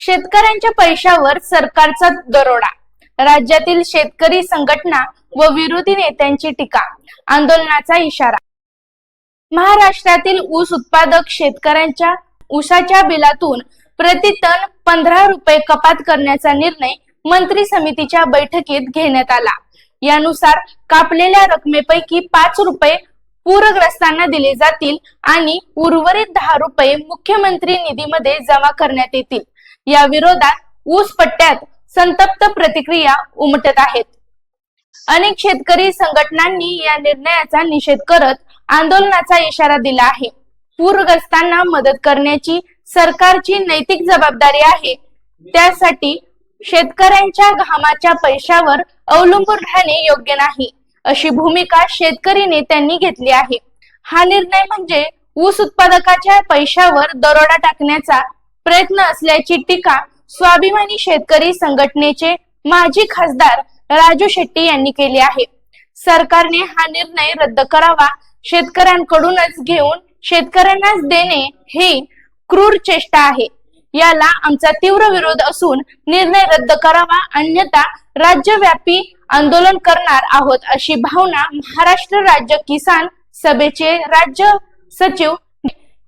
शेतकऱ्यांच्या पैशावर सरकारचा दरोडा. राज्यातील शेतकरी संघटना व विरोधी नेत्यांची टीका. आंदोलनाचा इशारा. महाराष्ट्रातील ऊस उत्पादक शेतकऱ्यांच्या ऊसाच्या बिलातून प्रति टन पंधरा रुपये कपात करण्याचा निर्णय मंत्री समितीच्या बैठकीत घेण्यात आला. यानुसार कापलेल्या रकमेपैकी पाच रुपये पूरग्रस्तांना दिले जातील आणि उर्वरित दहा रुपये मुख्यमंत्री निधीमध्ये जमा करण्यात येतील. या विरोधात ऊस पट्ट्यात संतप्त प्रतिक्रिया उमटत आहेत. अनेक शेतकरी संघटनांनी या निर्णयाचा निषेध करत आंदोलनाचा इशारा दिला आहे. पूरग्रस्तांना मदत करण्याची सरकारची नैतिक जबाबदारी आहे. त्यासाठी शेतकऱ्यांच्या घामाच्या पैशावर अवलंबून राहणे योग्य नाही अशी भूमिका शेतकरी नेत्यांनी घेतली आहे. हा निर्णय म्हणजे ऊस उत्पादकाच्या पैशावर दरोडा टाकण्याचा प्रयत्न असल्याची टीका स्वाभिमानी शेतकरी संघटनेचे माजी खासदार राजू शेट्टी यांनी केली आहे. सरकारने हा निर्णय रद्द करावा शेतकऱ्यांकडूनच घेऊन शेतकऱ्यांनाच देणे हे क्रूर चेष्टा आहे. याला आमचा तीव्र विरोध असून निर्णय रद्द करावा अन्यथा राज्यव्यापी आंदोलन करणार आहोत अशी भावना महाराष्ट्र राज्य किसान सभेचे राज्य सचिव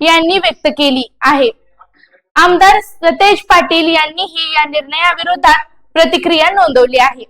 यांनी व्यक्त केली आहे. आमदार सतेज पाटील यांनीही या निर्णयाविरोधात प्रतिक्रिया नोंदवली आहे.